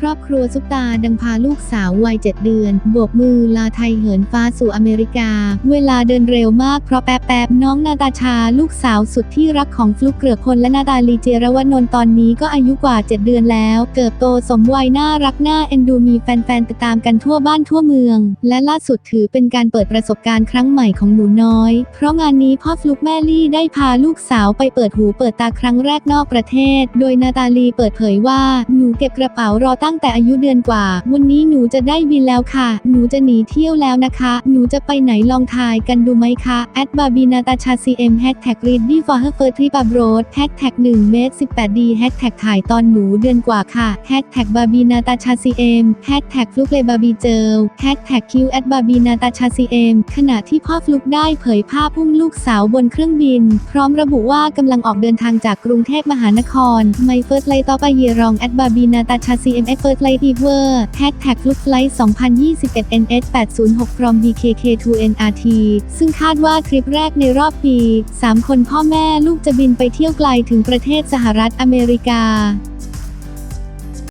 ครอบครัวซุปตาดังพาลูกสาววัยเจ็ดเดือนโบกมือลาไทยเหินฟ้าสู่อเมริกา เวลาเดินเร็วมากเพราะแป๊บแปบน้องนาตาชาลูกสาวสุดที่รักของฟลุกเกลือคนและนาตาลีเจรวนนท์ตอนนี้ก็อายุกว่า 7 เดือนแล้ว เกิดโตสมวัยน่ารักน่าเอ็นดูมีแฟนๆติดตามกันทั่วบ้านทั่วเมือง และล่าสุดถือเป็นการเปิดประสบการณ์ครั้งใหม่ของหนูน้อย เพราะงานนี้พ่อฟลุกแม่ลี่ได้พาลูกสาวไปเปิดหูเปิดตาครั้งแรกนอกประเทศ โดยนาตาลีเปิดเผยว่าหนูเก็บกระเป๋ารอตั้ง้งแต่อายุเดือนกว่า วันนี้หนูจะได้บินแล้วค่ะ หนูจะหนีเที่ยวแล้วนะคะ หนูจะไปไหนลองทายกันดูไหมคะแอดบาบีนาตาชาซีเอ็มแฮชแท็กรีดดี้ฟอร์เฮอร์เฟิร์ทริปอับโรดแฮชแท็กหนึ่งเมตรสิบแปดดีแฮชแท็กถ่ายตอนหนูเดือนกว่าค่ะแฮชแท็กบาบีนาตาชาซีเอ็มแฮชแท็กฟลุกเลบาบีเจลแฮชแท็กคิวแอดบาบีนาตาชาซีเอ็มขณะที่พ่อฟลุกได้เผยภาพอุ้มลูกสาวบนเครื่องบิน พร้อมระบุว่ากำลังออกเดินทางจากกรุงเทพมหานครไมเฟิร์สไลต่อไปเยรองแอดบาบีนาตาชาซีเอ็มเอฟเฟิร์สไลทีเวอร์แฮชแท็กลุกไลท์2021 NS 806 from BKK to NRT ซึ่งคาดว่าทริปแรกในรอบปี 3 คนพ่อแม่ลูกจะบินไปเที่ยวไกลถึงประเทศสหรัฐอเมริกา